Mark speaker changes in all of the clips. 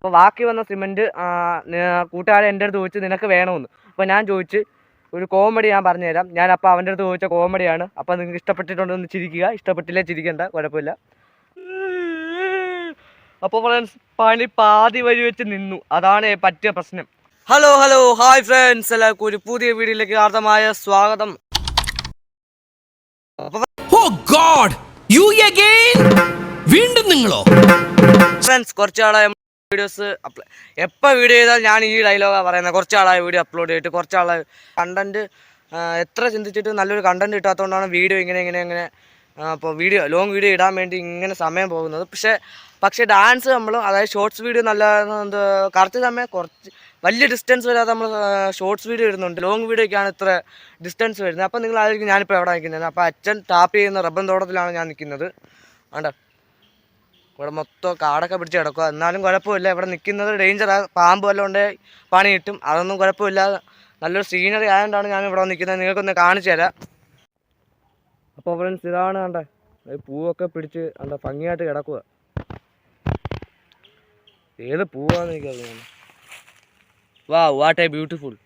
Speaker 1: അപ്പോൾ ബാക്കി വന്ന സിമെന്റ് കൂട്ടുകാരെ എന്റെ അടുത്ത് ചോദിച്ച് നിനക്ക് വേണമെന്ന് അപ്പോൾ ഞാൻ ചോദിച്ച് ഒരു കോമഡി ഞാൻ പറഞ്ഞുതരാം. ഞാൻ അപ്പോൾ അവന്റെ അടുത്ത് ചോദിച്ച കോമഡിയാണ്. അപ്പോൾ നിങ്ങൾക്ക് ഇഷ്ടപ്പെട്ടിട്ടുണ്ടെന്ന് ചിരിക്കുക. ഇഷ്ടപ്പെട്ടില്ലേ ചിരിക്കണ്ട കുഴപ്പമില്ല. അപ്പോൾ ഫ്രണ്ട്സ് പണി പാതി വഴി വെച്ച് നിന്നു. അതാണ് പറ്റിയ പ്രശ്നം. ഹലോ ഹലോ ഹായ് ഫ്രണ്ട്സ് എല്ലാവർക്കും ഒരു പുതിയ വീഡിയോയിലേക്ക് ആർദ്രമായ സ്വാഗതം.
Speaker 2: ഓ ഗോഡ് യു അഗൈൻ വീണ്ടും നിങ്ങളോ?
Speaker 1: ഫ്രണ്ട്സ് കുറച്ച് ആളായ വീഡിയോസ് എപ്പോൾ വീഡിയോ ചെയ്താൽ ഞാൻ ഈ ഡയലോഗാണ് പറയുന്നത് കുറച്ച് ആളായ വീഡിയോ അപ്ലോഡ് ചെയ്തിട്ട് കുറച്ച് ആളായ കണ്ടന്റ് എത്ര ചിന്തിച്ചിട്ട് നല്ലൊരു കണ്ടന്റ് കിട്ടാത്തതുകൊണ്ടാണ് വീഡിയോ ഇങ്ങനെ ഇങ്ങനെ ഇങ്ങനെ അപ്പോൾ വീഡിയോ ലോങ് വീഡിയോ ഇടാൻ വേണ്ടി ഇങ്ങനെ സമയം പോകുന്നത്. പക്ഷേ പക്ഷേ ഡാൻസ് നമ്മൾ അതായത് ഷോർട്സ് വീഡിയോ നല്ല എന്ത് കറക്റ്റ് സമയം കുറച്ച് വലിയ ഡിസ്റ്റൻസ് വരാതെ നമ്മൾ ഷോർട്സ് വീഡിയോ ഇടുന്നുണ്ട്. ലോങ് വീഡിയോയ്ക്കാണ് ഇത്ര ഡിസ്റ്റൻസ് വരുന്നത്. അപ്പോൾ നിങ്ങൾ ആയിരിക്കും ഞാനിപ്പോൾ എവിടെ നിൽക്കുന്നത്? അപ്പോൾ അച്ഛൻ ടാപ്പ് ചെയ്യുന്ന റബ്ബൻ തോട്ടത്തിലാണ് ഞാൻ നിൽക്കുന്നത്. ആണ്ടോ ഇവിടെ മൊത്തം കാടൊക്കെ പിടിച്ച് കിടക്കുക എന്നാലും കുഴപ്പമില്ല. ഇവിടെ നിൽക്കുന്നത് ഡേഞ്ചറാണ് പാമ്പ് വല്ലതും ഉണ്ടെങ്കിൽ പണി കിട്ടും അതൊന്നും കുഴപ്പമില്ല. നല്ലൊരു സീനറി ആയതുകൊണ്ടാണ് ഞാൻ ഇവിടെ നിൽക്കുന്നത് നിങ്ങൾക്കൊന്ന് കാണിച്ചു തരാം. അപ്പോൾ ഫ്രണ്ട്സ് ഇതാണ് കണ്ടേ പൂവൊക്കെ പിടിച്ച് എന്താ ഭംഗിയായിട്ട് കിടക്കുക ഏത് പൂവാന്ന് എനിക്കറിയാം വാ വാട്ട് എ ബ്യൂട്ടിഫുൾ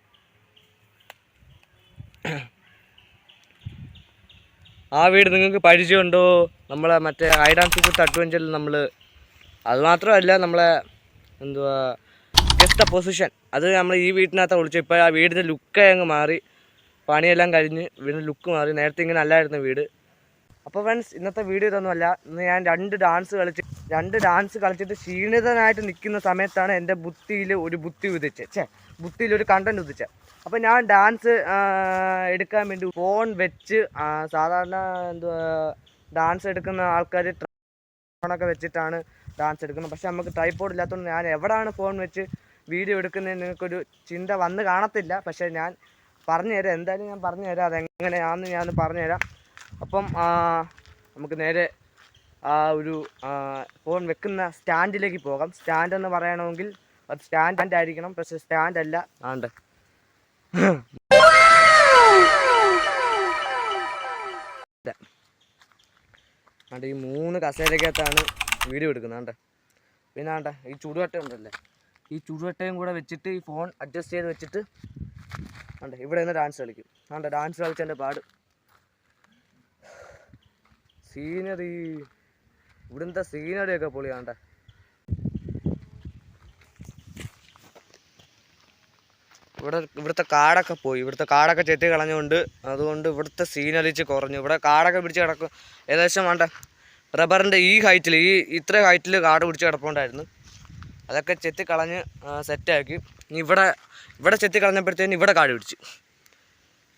Speaker 1: ആ വീട് നിങ്ങൾക്ക് പരിചയമുണ്ടോ? നമ്മളെ മറ്റേ ഐഡാൻ സിക്സ് അഡ്വഞ്ചറിൽ നമ്മൾ അത് മാത്രമല്ല നമ്മളെ എന്തുവാ ഗസ്റ്റ് പൊസിഷൻ അത് നമ്മൾ ഈ വീട്ടിനകത്ത് വിളിച്ചു ഇപ്പോൾ ആ വീടിന്റെ ലുക്കേ അങ്ങ് മാറി. പണിയെല്ലാം കഴിഞ്ഞ് വീടിന്റെ ലുക്ക് മാറി. നേരത്തെ ഇങ്ങനെ അല്ലായിരുന്നു വീട്. അപ്പോൾ ഫ്രണ്ട്സ് ഇന്നത്തെ വീഡിയോ ഇതൊന്നുമല്ല ഇന്ന് ഞാൻ രണ്ട് ഡാൻസ് കളിച്ച് രണ്ട് ഡാൻസ് കളിച്ചിട്ട് ക്ഷീണിതനായിട്ട് നിൽക്കുന്ന സമയത്താണ് എന്റെ ബുദ്ധിയിൽ ഒരു ബുദ്ധി ഉദിച്ചത്. ഛേ ബുദ്ധിയിൽ ഒരു കണ്ടന്റ് ഉദിച്ചത് അപ്പോൾ ഞാൻ ഡാൻസ് എടുക്കാൻ വേണ്ടി ഫോൺ വെച്ച് സാധാരണ എന്തുവാ ഡാൻസ് എടുക്കുന്ന ആൾക്കാർ ഫോണൊക്കെ വെച്ചിട്ടാണ് ഡാൻസ് എടുക്കുന്നത്. പക്ഷേ നമുക്ക് ട്രൈപോഡ് ഇല്ലാത്തതുകൊണ്ട് ഞാൻ എവിടെയാണ് ഫോൺ വെച്ച് വീഡിയോ എടുക്കുന്നത് നിങ്ങൾക്കൊരു ചിന്ത വന്ന് കാണത്തില്ല. പക്ഷേ ഞാൻ പറഞ്ഞു പറഞ്ഞുതരാം എന്തായാലും ഞാൻ പറഞ്ഞു പറഞ്ഞുതരാം അതെങ്ങനെയാണെന്ന് ഞാൻ പറഞ്ഞുതരാം അപ്പം നമുക്ക് നേരെ ആ ഒരു ഫോൺ വെക്കുന്ന സ്റ്റാൻഡിലേക്ക് പോകാം. സ്റ്റാൻഡ് എന്ന് പറയണമെങ്കിൽ അത് സ്റ്റാൻഡ് ആയിരിക്കണം പക്ഷെ സ്റ്റാൻഡ് അല്ല ആണ്ട്. ആണ്ട് ഈ മൂന്ന് കസേരക്കകത്താണ് വീഡിയോ എടുക്കുന്നത് ആണ്ട്. പിന്നെ ആണ്ട ഈ ചുടുവട്ട ഉണ്ടല്ലേ? ഈ ചുടുവട്ടയും കൂടെ വെച്ചിട്ട് ഈ ഫോൺ അഡ്ജസ്റ്റ് ചെയ്ത് വെച്ചിട്ട് ആണ്ട് ഇവിടെ നിന്ന് ഡാൻസ് കളിക്കും. ആണ്ട ഡാൻസ് കളിച്ചതിന്റെ പാട്. സീനറി ഇവിടുത്തെ സീനറിയൊക്കെ പൊളിയാണ്ട. ഇവിടെ ഇവിടുത്തെ കാടൊക്കെ പോയി. ഇവിടുത്തെ കാടൊക്കെ ചെത്തി കളഞ്ഞുകൊണ്ട് അതുകൊണ്ട് ഇവിടുത്തെ സീനറിച്ച് കുറഞ്ഞു. ഇവിടെ കാടൊക്കെ പിടിച്ച് കിടക്കും. ഏകദേശം വേണ്ട. റബ്ബറിന്റെ ഈ ഹൈറ്റിൽ ഈ ഇത്ര ഹൈറ്റിൽ കാട് പിടിച്ച് കിടപ്പുണ്ടായിരുന്നു. അതൊക്കെ ചെത്തി കളഞ്ഞ് സെറ്റാക്കി ഇവിടെ ഇവിടെ ചെത്തി കളഞ്ഞപ്പോഴത്തേന് ഇവിടെ കാട് പിടിച്ചു.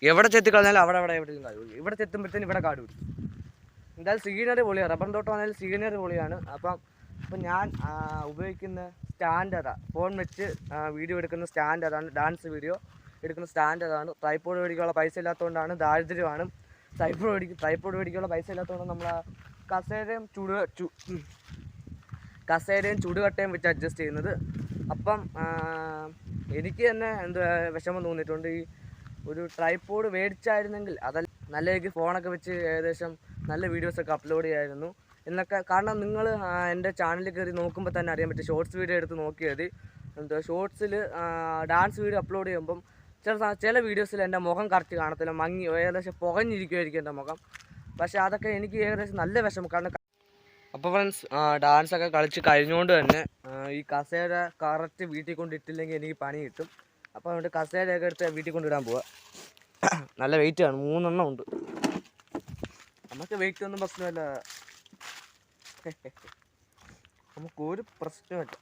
Speaker 1: എവിടെ ചെത്തി കളഞ്ഞാലും അവിടെ അവിടെ എവിടെയും കാട് പിടിക്കും ഇവിടെ ചെത്തുമ്പോഴത്തേന് ഇവിടെ കാട് പിടിക്കും എന്തായാലും സീനറി പൊളിയാണ് റബ്ബർ തോട്ടം ആണെങ്കിലും സീനറി പൊളിയാണ്. അപ്പം അപ്പം ഞാൻ ഉപയോഗിക്കുന്ന സ്റ്റാൻഡ് അതാ. ഫോൺ വെച്ച് വീഡിയോ എടുക്കുന്ന സ്റ്റാൻഡ് അതാണ് ഡാൻസ് വീഡിയോ എടുക്കുന്ന സ്റ്റാൻഡ് അതാണ്. ട്രൈപ്പോഡ് മേടിക്കാനുള്ള പൈസ ഇല്ലാത്തതുകൊണ്ടാണ് ദാരിദ്ര്യമാണ്. ട്രൈപ്പോഡ് മേടിക്കും ട്രൈപ്പോഡ് മേടിക്കാനുള്ള പൈസ ഇല്ലാത്തതുകൊണ്ട് നമ്മൾ കസേരയും ചുടു. കസേരയും ചുടുകട്ടയും വെച്ച് അഡ്ജസ്റ്റ് ചെയ്യുന്നത്. അപ്പം എനിക്ക് തന്നെ എന്ത് വിഷമം തോന്നിയിട്ടുണ്ട്. ഈ ഒരു ട്രൈപ്പോഡ് മേടിച്ചായിരുന്നെങ്കിൽ അതല്ല നല്ല രീതിക്ക് ഫോണൊക്കെ വെച്ച് ഏകദേശം നല്ല വീഡിയോസൊക്കെ അപ്ലോഡ് ചെയ്യായിരുന്നു. എന്നൊക്കെ. കാരണം നിങ്ങൾ എന്റെ ചാനലിൽ കയറി നോക്കുമ്പോൾ തന്നെ അറിയാൻ പറ്റും. ഷോർട്സ് വീഡിയോ എടുത്ത് നോക്കിയത് എന്താ ഷോർട്സിൽ ഡാൻസ് വീഡിയോ അപ്ലോഡ് ചെയ്യുമ്പം ചില ചില വീഡിയോസിൽ എന്റെ മുഖം കറക്റ്റ് കാണത്തില്ല. മങ്ങി ഏകദേശം പുകഞ്ഞിരിക്കുമായിരിക്കും എന്റെ മുഖം. പക്ഷേ അതൊക്കെ എനിക്ക് ഏകദേശം നല്ല വിഷമം. കാരണം അപ്പോൾ ഫ്രണ്ട്സ് ഡാൻസൊക്കെ കളിച്ച് കഴിഞ്ഞുകൊണ്ട് തന്നെ ഈ കസേര കറക്റ്റ് വീട്ടിൽ കൊണ്ടിട്ടില്ലെങ്കിൽ എനിക്ക് പണി കിട്ടും. അപ്പോൾ അതുകൊണ്ട് കസേരയൊക്കെ എടുത്ത് വീട്ടിൽ കൊണ്ടിടാൻ പോവാം. നല്ല വെയിറ്റ് ആണ്. മൂന്നെണ്ണം ഉണ്ട്. നമുക്ക് വെയിറ്റ് ഒന്നും പ്രശ്നമല്ല. നമുക്ക് ഒരു പ്രശ്നമില്ല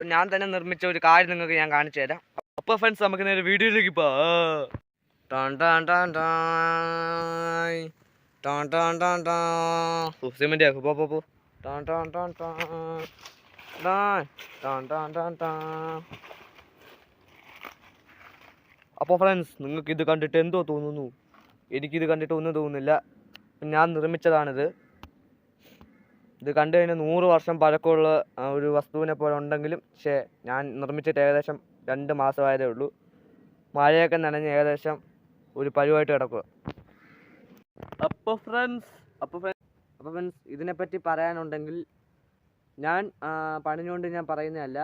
Speaker 1: ഞാൻ തന്നെ നിർമ്മിച്ച ഒരു കാര്യം നിങ്ങൾക്ക് ഞാൻ കാണിച്ചു തരാം. അപ്പോൾ ഫ്രണ്ട്സ് നമുക്ക് നേരെ വീഡിയോയിലേക്ക് പോ. ആക്കും. പോ പോ. അപ്പോൾ ഫ്രണ്ട്സ് നിങ്ങൾക്ക് ഇത് കണ്ടിട്ട് എന്തോ തോന്നുന്നു? എനിക്കിത് കണ്ടിട്ട് ഒന്നും തോന്നുന്നില്ല. ഞാൻ നിർമ്മിച്ചതാണിത്. ഇത് കണ്ടു കഴിഞ്ഞാൽ നൂറ് വർഷം പഴക്കമുള്ള ഒരു വസ്തുവിനെ പോലെ ഉണ്ടെങ്കിലും പക്ഷേ ഞാൻ നിർമ്മിച്ചിട്ട് ഏകദേശം രണ്ട് മാസമായതേ ഉള്ളൂ. മഴയൊക്കെ നനഞ്ഞ് ഏകദേശം ഒരു പരുവായിട്ട് കിടക്കുക. അപ്പോൾ ഫ്രണ്ട്സ് അപ്പോൾ ഫ്രണ്ട്സ് അപ്പോൾ ഫ്രണ്ട്സ് ഇതിനെപ്പറ്റി പറയാനുണ്ടെങ്കിൽ ഞാൻ പണിഞ്ഞുകൊണ്ട് ഞാൻ പറയുന്നതല്ല.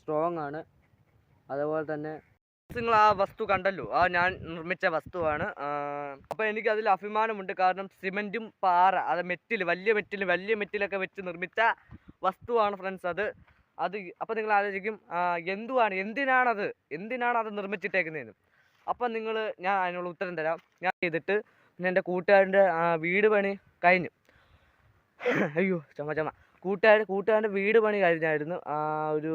Speaker 1: സ്ട്രോങ് ആണ്. അതുപോലെ തന്നെ നിങ്ങൾ ആ വസ്തു കണ്ടല്ലോ? ആ ഞാൻ നിർമ്മിച്ച വസ്തുവാണ്. അപ്പോൾ എനിക്ക് അതിൽ അഭിമാനമുണ്ട്. കാരണം സിമെന്റും പാറ അത് മെറ്റിൽ വലിയ മെറ്റിൽ വലിയ മെറ്റിലൊക്കെ വെച്ച് നിർമ്മിച്ച വസ്തുവാണ് ഫ്രണ്ട്സ് അത്. അത് അപ്പോൾ നിങ്ങൾ ആലോചിക്കും എന്തുവാണ് എന്തിനാണത്? എന്തിനാണ് അത് നിർമ്മിച്ചിട്ടേക്കുന്നതെന്ന് അപ്പം നിങ്ങൾ ഞാൻ അതിനുള്ള ഉത്തരം തരാം. ഞാൻ ചെയ്തിട്ട് പിന്നെ എന്റെ കൂട്ടുകാരന്റെ വീട് പണി കഴിഞ്ഞു. അയ്യോ ചുമ ചുമ. കൂട്ടുകാർ കൂട്ടുകാരന്റെ വീട് പണി കഴിഞ്ഞായിരുന്നു. ഒരു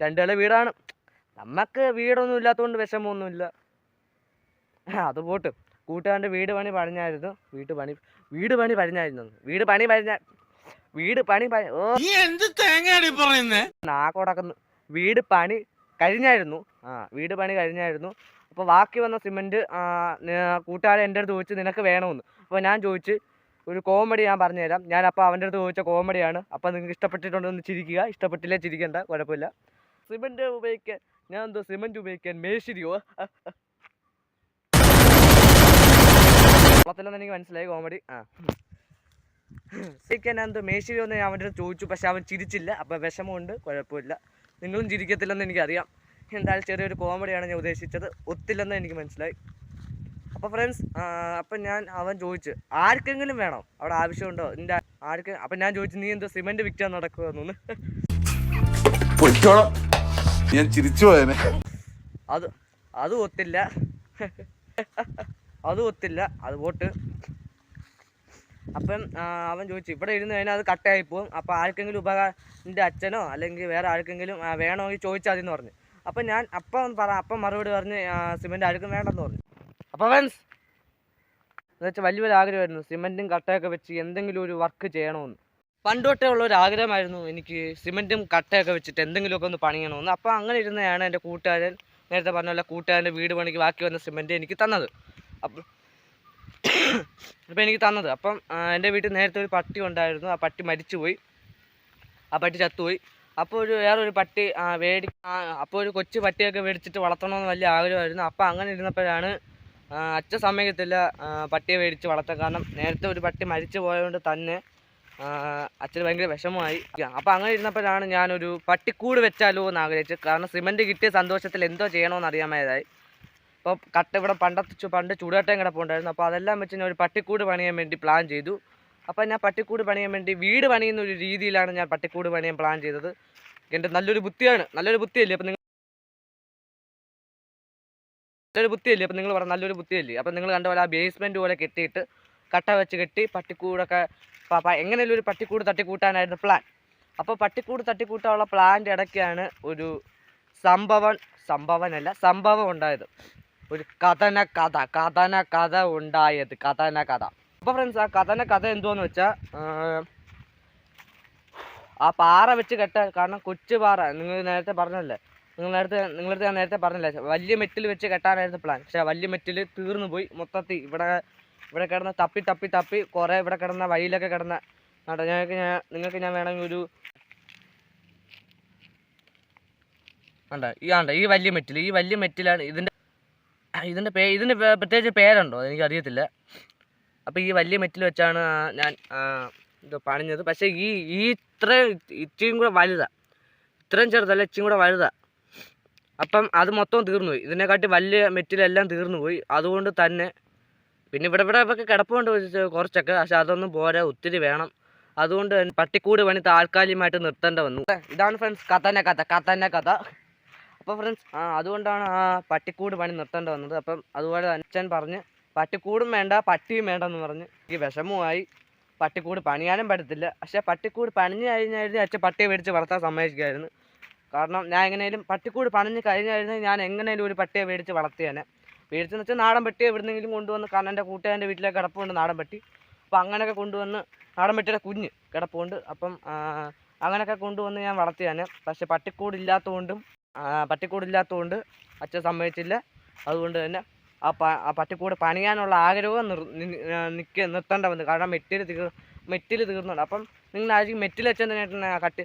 Speaker 1: രണ്ട് വീടാണ്. നമുക്ക് വീടൊന്നും ഇല്ലാത്തതുകൊണ്ട് വിഷമമൊന്നുമില്ല അത് പോട്ട്. കൂട്ടുകാരന്റെ വീട് പണി പറഞ്ഞായിരുന്നു വീട്ട് പണി വീട് പണി പറഞ്ഞായിരുന്നു വീട് പണി പറഞ്ഞ വീട് പണി പ- ഓ.
Speaker 3: നീ എന്ത് തേങ്ങയാടി പറയുന്നേ?
Speaker 1: നാക്കോടക്കുന്നു വീട് പണി കഴിഞ്ഞായിരുന്നു. ആ വീട് പണി കഴിഞ്ഞായിരുന്നു. അപ്പോൾ ബാക്കി വന്ന സിമെന്റ് കൂട്ടുകാരൻ എന്റെ അടുത്ത് ചോദിച്ചു നിനക്ക് വേണമെന്ന് അപ്പോൾ ഞാൻ ചോദിച്ച് ഒരു കോമഡി ഞാൻ പറഞ്ഞുതരാം. ഞാൻ അപ്പോൾ അവന്റെ അടുത്ത് ചോദിച്ച കോമഡിയാണ്. അപ്പോൾ നിങ്ങൾക്ക് ഇഷ്ടപ്പെട്ടിട്ടുണ്ടെന്ന് ചിരിക്കുക. ഇഷ്ടപ്പെട്ടില്ലേ ചിരിക്കണ്ട. കുഴപ്പമില്ല. സിമെന്റ് ഉപയോഗിക്കാൻ ഞാൻ എന്തോ സിമെന്റ് ഉപയോഗിക്കാൻ മേശിരിയോ? കുളത്തിലെന്ന് എനിക്ക് മനസ്സിലായി കോമഡി ആ. ഞാൻ എന്തോ എന്ന് ഞാൻ അവന്റെ ചോദിച്ചു പക്ഷെ അവൻ ചിരിച്ചില്ല. അപ്പോൾ വിഷമമുണ്ട് കുഴപ്പമില്ല. നിങ്ങളും ചിരിക്കത്തില്ലെന്ന് എനിക്കറിയാം. എന്തായാലും ചെറിയൊരു കോമഡിയാണ് ഞാൻ ഉദ്ദേശിച്ചത്. ഒത്തില്ലെന്ന് എനിക്ക് മനസ്സിലായി. അപ്പോൾ ഫ്രണ്ട്സ് അപ്പം ഞാൻ അവൻ ചോദിച്ചു ആർക്കെങ്കിലും വേണം? അവിടെ ആവശ്യമുണ്ടോ? നിന്റെ ആർക്ക് അപ്പം ഞാൻ ചോദിച്ചു നീ എന്തോ സിമെന്റ് വിൽക്കാൻ നടക്കുമെന്നൊന്ന്
Speaker 4: ഞാൻ ചിരിച്ചു പോയനെ.
Speaker 1: അത് അത് ഒത്തില്ല. അത് ഒത്തില്ല. അത് പോട്ട്. അപ്പം അവൻ ചോദിച്ചു ഇവിടെ ഇരുന്ന് കഴിഞ്ഞാൽ അത് കട്ടയായി പോകും അപ്പോൾ ആർക്കെങ്കിലും ഉപകാരന്റെ അച്ഛനോ അല്ലെങ്കിൽ വേറെ ആർക്കെങ്കിലും വേണമെങ്കിൽ ചോദിച്ചാൽ മതി എന്ന് പറഞ്ഞു. അപ്പം ഞാൻ അപ്പം പറ അപ്പം മറുപടി പറഞ്ഞ് സിമെന്റ് ആർക്കും വേണ്ടെന്ന് പറഞ്ഞു. അപ്പോൾ ഫ്രണ്ട്സ് എന്ന് വെച്ചാൽ വലിയൊരു ആഗ്രഹമായിരുന്നു. സിമെന്റും കട്ടയൊക്കെ വെച്ച് എന്തെങ്കിലും ഒരു വർക്ക് ചെയ്യണമെന്ന് പണ്ട് തൊട്ടേ ഉള്ള ഒരു ആഗ്രഹമായിരുന്നു എനിക്ക് സിമെന്റും കട്ടയൊക്കെ വെച്ചിട്ട് എന്തെങ്കിലുമൊക്കെ ഒന്ന് പണിയണമെന്ന്. അപ്പോൾ അങ്ങനെ ഇരുന്നതാണ് എന്റെ കൂട്ടുകാരൻ നേരത്തെ പറഞ്ഞ പോലെ കൂട്ടുകാരന്റെ വീട് പണിക്ക് ബാക്കി വന്ന സിമെന്റ് എനിക്ക് തന്നത്. അപ്പം അപ്പോൾ എനിക്ക് തന്നത്. അപ്പം എന്റെ വീട്ടിൽ നേരത്തെ ഒരു പട്ടി ഉണ്ടായിരുന്നു. ആ പട്ടി മരിച്ചുപോയി. ആ പട്ടി ചത്തുപോയി. അപ്പോൾ ഒരു വേറെ ഒരു പട്ടി വേടി അപ്പോൾ ഒരു കൊച്ചു പട്ടിയൊക്കെ മേടിച്ചിട്ട് വളർത്തണമെന്ന് വലിയ ആഗ്രഹമായിരുന്നു. അപ്പോൾ അങ്ങനെ ഇരുന്നപ്പോഴാണ് അച്ഛൻ സമ്മതിക്കത്തില്ല പട്ടിയെ മേടിച്ച് വളർത്താൻ. കാരണം നേരത്തെ ഒരു പട്ടി മരിച്ചു പോയതുകൊണ്ട് തന്നെ അച്ഛന് ഭയങ്കര വിഷമമായി. അപ്പോൾ അങ്ങനെ ഇരുന്നപ്പോഴാണ് ഞാനൊരു പട്ടിക്കൂട് വെച്ചാലോ എന്ന് ആഗ്രഹിച്ചത് കാരണം സിമന്റ് കിട്ടിയ സന്തോഷത്തിൽ എന്തോ ചെയ്യണമെന്ന് അറിയാമായതായി. അപ്പോൾ കട്ട ഇവിടെ പണ്ടത്തിച്ചു പണ്ട് ചൂടുകട്ടയും കിടപ്പുണ്ടായിരുന്നു അപ്പോൾ അതെല്ലാം വെച്ച് ഞാൻ ഒരു പട്ടിക്കൂട് പണിയാൻ വേണ്ടി പ്ലാൻ ചെയ്തു. അപ്പോൾ ഞാൻ പട്ടിക്കൂട് പണിയാൻ വേണ്ടി വീട് പണിയുന്ന ഒരു രീതിയിലാണ് ഞാൻ പട്ടിക്കൂട് പണിയാൻ പ്ലാൻ ചെയ്തത്. എന്റെ നല്ലൊരു ബുദ്ധിയാണ്. നല്ലൊരു ബുദ്ധിയല്ലേ? അപ്പോൾ നിങ്ങൾ നല്ലൊരു ബുദ്ധിയല്ലേ? അപ്പോൾ നിങ്ങൾ പറഞ്ഞ നല്ലൊരു ബുദ്ധിയല്ലേ? അപ്പോൾ നിങ്ങൾ കണ്ട പോലെ ആ ബേസ്മെന്റ് പോലെ കെട്ടിയിട്ട് കട്ട വെച്ച് കെട്ടി പട്ടിക്കൂടൊക്കെ എങ്ങനെയുള്ള ഒരു പട്ടിക്കൂട് തട്ടിക്കൂട്ടാനായിരുന്നു പ്ലാൻ അപ്പോൾ പട്ടിക്കൂട് തട്ടിക്കൂട്ടാനുള്ള പ്ലാന്റെ ഇടയ്ക്കാണ് ഒരു സംഭവം സംഭവനല്ല സംഭവം ഉണ്ടായത്. ഒരു കഥന കഥ കഥന കഥ ഉണ്ടായത് കഥന കഥ. അപ്പോൾ ഫ്രണ്ട്സ് ആ കഥന കഥ എന്തുവാന്ന് വെച്ചാൽ ആ പാറ വെച്ച് കെട്ട കാരണം കൊച്ചു പാറ നിങ്ങൾ നേരത്തെ പറഞ്ഞല്ലേ നിങ്ങൾ നേരത്തെ നിങ്ങളടുത്ത് ഞാൻ നേരത്തെ പറഞ്ഞല്ലേ വലിയ മെറ്റിൽ വെച്ച് കെട്ടാനായിരുന്നു പ്ലാൻ പക്ഷേ വലിയ മെറ്റിൽ തീർന്നു പോയി. മൊത്തത്തിൽ ഇവിടെ ഇവിടെ കിടന്ന് തപ്പി തപ്പി തപ്പി കുറേ ഇവിടെ കിടന്ന വഴിയിലൊക്കെ കിടന്ന കേട്ടോ ഞാൻ നിങ്ങൾക്ക് ഞാൻ വേണമെങ്കിൽ ഒരു ആണ്ട ഈ ആണ്ട ഈ വലിയ മെറ്റിൽ ഈ വലിയ മെറ്റിലാണ് ഇതിന്റെ ഇതിന്റെ പേ ഇതിന് പ്രത്യേകിച്ച് പേരുണ്ടോ? എനിക്ക് അറിയത്തില്ല. അപ്പോൾ ഈ വലിയ മെറ്റിൽ വെച്ചാണ് ഞാൻ ഇത് പണിഞ്ഞത്. പക്ഷേ ഈ ഈ ഇത്ര ഇച്ചിയും കൂടെ വലുതാണ് ഇത്രയും ചെറുതല്ല ഇച്ചിയും കൂടെ വലുതാണ് അപ്പം അത് മൊത്തം തീർന്നുപോയി. ഇതിനെക്കാട്ടി വലിയ മെറ്റിലെല്ലാം തീർന്നുപോയി. അതുകൊണ്ട് തന്നെ പിന്നെ ഇവിടെ ഇവിടെ ഒക്കെ കിടപ്പുണ്ട് കുറച്ചൊക്കെ. പക്ഷെ അതൊന്നും പോരാ ഒത്തിരി വേണം. അതുകൊണ്ട് തന്നെ പട്ടിക്കൂട് പണി താൽക്കാലികമായിട്ട് നിർത്തേണ്ട വന്നു. ഇതാണ് ഫ്രണ്ട്സ് കഥന കഥ കഥന കഥ. അപ്പോൾ ഫ്രണ്ട്സ് ആ അതുകൊണ്ടാണ് ആ പട്ടിക്കൂട് പണി നിർത്തേണ്ട വന്നത്. അപ്പം അതുപോലെ അച്ഛൻ പറഞ്ഞ് പട്ടിക്കൂടും വേണ്ട പട്ടിയും വേണ്ട എന്ന് പറഞ്ഞ് എനിക്ക് വിഷമമായി. പട്ടിക്കൂട് പണിയാനും പറ്റത്തില്ല. പക്ഷേ പട്ടിക്കൂട് പണിഞ്ഞു കഴിഞ്ഞായിരുന്നു അച്ഛൻ പട്ടിയെ മേടിച്ച് വളർത്താൻ സമ്മതിക്കുമായിരുന്നു കാരണം ഞാൻ എങ്ങനെയും പട്ടിക്കൂട് പണിഞ്ഞ് കഴിഞ്ഞായിരുന്നു ഞാൻ എങ്ങനെയും ഒരു പട്ടിയെ മേടിച്ച് വളർത്തിയേനെ. മേടിച്ചെന്ന് വെച്ചാൽ നാടൻ പെട്ടി എവിടുന്നെങ്കിലും കൊണ്ടുവന്ന് കാരണം എന്റെ കൂട്ടുകാരന്റെ വീട്ടിലേക്ക് കിടപ്പുണ്ട് നാടൻ പട്ടി. അപ്പോൾ അങ്ങനെയൊക്കെ കൊണ്ടുവന്ന് നാടൻ പട്ടിയുടെ കുഞ്ഞ് കിടപ്പുണ്ട്. അപ്പം അങ്ങനെയൊക്കെ കൊണ്ടുവന്ന് ഞാൻ വളർത്തിയാണ് പക്ഷേ പട്ടിക്കൂടില്ലാത്തതുകൊണ്ടും പട്ടിക്കൂടില്ലാത്തതുകൊണ്ട് അച്ഛൻ സമ്മതിച്ചില്ല. അതുകൊണ്ട് തന്നെ ആ പ ആ പട്ടിക്കൂട് പണിയാനുള്ള ആഗ്രഹവും നിർ നിൽക്ക നിർത്തേണ്ട വന്നു. കാരണം മെറ്റിൽ തീർ മെറ്റിൽ തീർന്നുണ്ട്. അപ്പം നിങ്ങൾ ആയിരിക്കും മെറ്റിൽ വെച്ചാൽ തന്നെ കട്ടി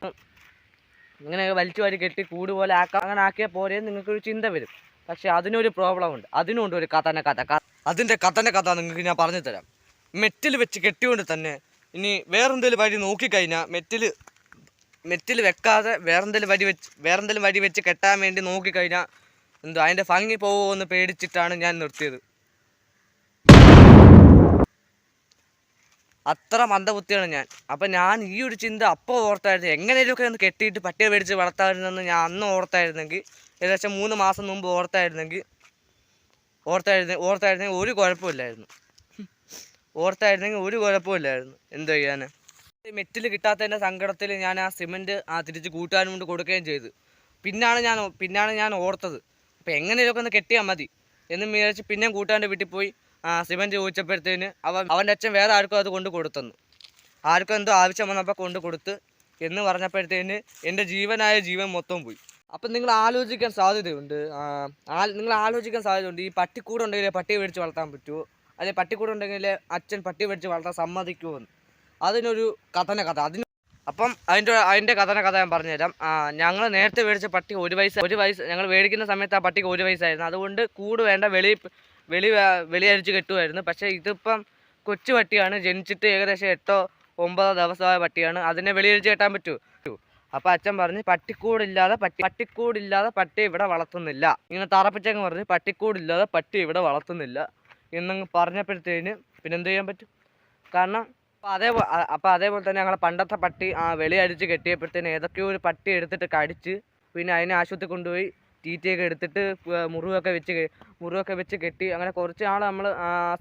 Speaker 1: ഇങ്ങനെ വലിച്ചു വാരി കെട്ടി കൂട് പോലെ ആക്കാം. അങ്ങനെ ആക്കിയാൽ പോരെ നിങ്ങൾക്കൊരു ചിന്ത വരും. പക്ഷേ അതിനൊരു പ്രോബ്ലം ഉണ്ട് അതിനുണ്ട് ഒരു കഥന കഥ. അതിന്റെ കഥന കഥ നിങ്ങൾക്ക് ഞാൻ പറഞ്ഞു തരാം മെറ്റിൽ വെച്ച് കെട്ടിക്കൊണ്ട് തന്നെ ഇനി വേറെന്തെങ്കിലും വഴി നോക്കിക്കഴിഞ്ഞാൽ മെറ്റിൽ മെറ്റിൽ വെക്കാതെ വേറെന്തെങ്കിലും വഴി വെച്ച് വേറെന്തെങ്കിലും വഴി വെച്ച് കെട്ടാൻ വേണ്ടി നോക്കിക്കഴിഞ്ഞാൽ എന്തോ അതിന്റെ ഭംഗി പോകുമെന്ന് പേടിച്ചിട്ടാണ് ഞാൻ നിർത്തിയത്. അത്ര മന്ദബുദ്ധിയാണ് ഞാൻ. അപ്പം ഞാൻ ഈ ഒരു ചിന്ത അപ്പോൾ ഓർത്തായിരുന്നു. എങ്ങനെയൊക്കെ ഒന്ന് കെട്ടിയിട്ട് പട്ടിയെ മേടിച്ച് വളർത്താമായിരുന്നെന്ന് ഞാൻ അന്ന് ഓർത്തായിരുന്നെങ്കിൽ ഏകദേശം മൂന്ന് മാസം മുമ്പ് ഓർത്തായിരുന്നെങ്കിൽ ഓർത്തായിരുന്നു ഓർത്തായിരുന്നെങ്കിൽ ഒരു കുഴപ്പമില്ലായിരുന്നു. ഓർത്തായിരുന്നെങ്കിൽ ഒരു കുഴപ്പമില്ലായിരുന്നു. എന്ത് ചെയ്യാൻ മെറ്റിൽ കിട്ടാത്തതിന്റെ സങ്കടത്തിൽ ഞാൻ ആ സിമെന്റ് ആ തിരിച്ച് കൂട്ടുകാരൻ കൊണ്ട് കൊടുക്കുകയും ചെയ്തു. പിന്നാണ് ഞാൻ പിന്നാണ് ഞാൻ ഓർത്തത്. അപ്പോൾ എങ്ങനെയൊക്കെ ഒന്ന് കെട്ടിയാൽ മതി എന്ന് വിചാരിച്ച് പിന്നെയും കൂട്ടാന്റെ വീട്ടിൽ പോയി ആ സിമെന്റ് ചോദിച്ചപ്പോഴത്തേന് അവൻ അവന്റെ അച്ഛൻ വേറെ ആർക്കും അത് കൊണ്ട് കൊടുത്തെന്നു. ആർക്കും എന്തോ ആവശ്യം വന്നപ്പോൾ കൊണ്ട് കൊടുത്ത് എന്ന് പറഞ്ഞപ്പോഴത്തേന് എന്റെ ജീവനായ ജീവൻ മൊത്തം പോയി. അപ്പം നിങ്ങൾ ആലോചിക്കാൻ സാധ്യതയുണ്ട്. നിങ്ങൾ ആലോചിക്കാൻ സാധ്യതയുണ്ട്. ഈ പട്ടിക്കൂട് ഉണ്ടെങ്കിൽ പട്ടിയെ മേടിച്ച് വളർത്താൻ പറ്റുമോ അല്ലെ പട്ടിക്കൂട് ഉണ്ടെങ്കിൽ അച്ഛൻ പട്ടി മേടിച്ച് വളർത്താൻ സമ്മതിക്കുമോ എന്ന്. അതിനൊരു കഥന കഥ. അതിന് അപ്പം അതിന്റെ അതിന്റെ കഥന കഥ ഞാൻ പറഞ്ഞുതരാം. ഞങ്ങൾ നേരത്തെ മേടിച്ച പട്ടി ഒരു വയസ്സ് ഒരു വയസ്സ് ഞങ്ങൾ മേടിക്കുന്ന സമയത്ത് ആ പട്ടിക്ക് ഒരു വയസ്സായിരുന്നു. അതുകൊണ്ട് കൂട് വേണ്ട വെളി വെളി വെളിയരിച്ച് കെട്ടുമായിരുന്നു. പക്ഷേ ഇതിപ്പം കൊച്ചു പട്ടിയാണ്. ജനിച്ചിട്ട് ഏകദേശം എട്ടോ ഒമ്പതോ ദിവസമായ പട്ടിയാണ്. അതിനെ വെളിയരിച്ച് കെട്ടാൻ പറ്റുമോ അപ്പോൾ അച്ഛൻ പറഞ്ഞ് പട്ടിക്കൂടില്ലാതെ പട്ടി പട്ടിക്കൂടില്ലാതെ പട്ടി ഇവിടെ വളർത്തുന്നില്ല. ഇങ്ങനെ തറപ്പിച്ചങ്ങ് പറഞ്ഞ് പട്ടിക്കൂടില്ലാതെ പട്ടി ഇവിടെ വളർത്തുന്നില്ല. എന്നങ്ങ് പറഞ്ഞപ്പോഴത്തേന് പിന്നെ എന്ത് ചെയ്യാൻ പറ്റും? കാരണം അപ്പോൾ അതേ അപ്പോൾ അതേപോലെ തന്നെ ഞങ്ങളെ പണ്ടത്തെ പട്ടി ആ വെളി അടിച്ച് കെട്ടിയപ്പോഴത്തേന് ഏതൊക്കെയോ ഒരു പട്ടി എടുത്തിട്ട് കടിച്ച് പിന്നെ അതിനെ ആശുപത്രി കൊണ്ടുപോയി തീറ്റയൊക്കെ എടുത്തിട്ട് മുറിവൊക്കെ വെച്ച് മുറിവൊക്കെ വെച്ച് കെട്ടി അങ്ങനെ കുറച്ച് നാൾ നമ്മൾ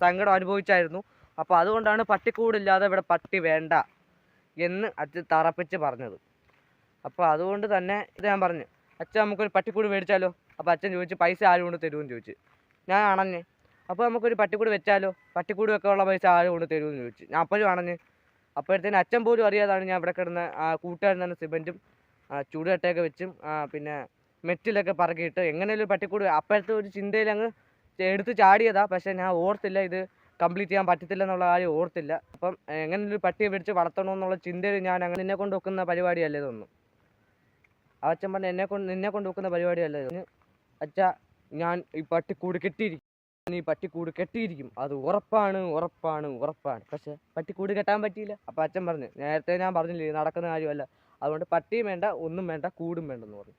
Speaker 1: സങ്കടം അനുഭവിച്ചായിരുന്നു. അപ്പോൾ അതുകൊണ്ടാണ് പട്ടിക്കൂടില്ലാതെ ഇവിടെ പട്ടി വേണ്ട എന്ന് അച്ഛൻ തറപ്പിച്ച് പറഞ്ഞത്. അപ്പോൾ അതുകൊണ്ട് തന്നെ ഇത് ഞാൻ പറഞ്ഞു. അച്ഛൻ നമുക്കൊരു പട്ടിക്കൂട് മേടിച്ചാലോ? അപ്പോൾ അച്ഛൻ ചോദിച്ചു പൈസ ആര് കൊണ്ട് തരുമെന്ന് ചോദിച്ചു. ഞാൻ അണഞ്ഞ് അപ്പോൾ നമുക്കൊരു പട്ടിക്കൂട് വെച്ചാലോ? പട്ടിക്കൂട് വെക്കാനുള്ള പൈസ ആര് കൊണ്ട് തരുമെന്ന് ചോദിച്ചു. ഞാൻ അപ്പോഴും അണഞ്ഞ് അപ്പോഴത്തേന് അച്ഛൻ പോലും അറിയാതാണ് ഞാൻ ഇവിടെ കിടന്ന് ആ കൂട്ടുകാരൻ തന്നെ സിമെന്റും ചൂടുകട്ടയൊക്കെ വെച്ചും പിന്നെ മെറ്റിലൊക്കെ പറക്കിയിട്ട് എങ്ങനെയൊരു പട്ടിക്കൂട് അപ്പോഴത്തെ ഒരു ചിന്തയിൽ അങ്ങ് എടുത്ത് ചാടിയതാ. പക്ഷേ ഞാൻ ഓർത്തില്ല ഇത് കംപ്ലീറ്റ് ചെയ്യാൻ പറ്റത്തില്ല എന്നുള്ള കാര്യം ഓർത്തില്ല. അപ്പം എങ്ങനെയൊരു പട്ടിയെ പിടിച്ച് വളർത്തണമെന്നുള്ള ചിന്തയിൽ ഞാൻ അങ്ങനെ നിന്നെ കൊണ്ട് വെക്കുന്ന പരിപാടിയല്ല ഇതൊന്നും. അച്ഛൻ പറഞ്ഞ എന്നെ കൊണ്ട് നിന്നെ കൊണ്ട് വെക്കുന്ന പരിപാടിയല്ല ഇത്? അച്ഛാ ഞാൻ ഈ പട്ടിക്കൂട് കെട്ടിയിരിക്കും. ഞാൻ ഈ കൂട് കെട്ടിയിരിക്കും. അത് ഉറപ്പാണ് ഉറപ്പാണ് ഉറപ്പാണ്. പക്ഷേ കൂട് കെട്ടാൻ പറ്റിയില്ല. അപ്പം അച്ഛൻ പറഞ്ഞു നേരത്തെ ഞാൻ പറഞ്ഞില്ലേ നടക്കുന്ന കാര്യമല്ല. അതുകൊണ്ട് പട്ടിയും വേണ്ട ഒന്നും വേണ്ട കൂടും വേണ്ടെന്ന് പറഞ്ഞു.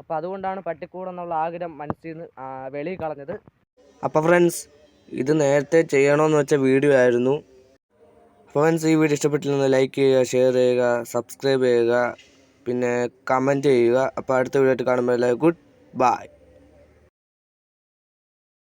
Speaker 1: അപ്പോൾ അതുകൊണ്ടാണ് പട്ടിക്കൂടെന്നുള്ള ആഗ്രഹം മനസ്സിൽ നിന്ന് വെളിയിൽ കളഞ്ഞത്. അപ്പോൾ ഫ്രണ്ട്സ് ഇത് നേരത്തെ ചെയ്യണമെന്ന് വെച്ച വീഡിയോ ആയിരുന്നു. ഫ്രണ്ട്സ് ഈ വീഡിയോ ഇഷ്ടപ്പെട്ടില്ലെന്ന് ലൈക്ക് ചെയ്യുക ഷെയർ ചെയ്യുക സബ്സ്ക്രൈബ് ചെയ്യുക. പിന്നെ കമന്റ് ചെയ്യുക. അപ്പോൾ അടുത്ത വീഡിയോ ആയിട്ട് കാണുമ്പോൾ ഗുഡ് ബൈ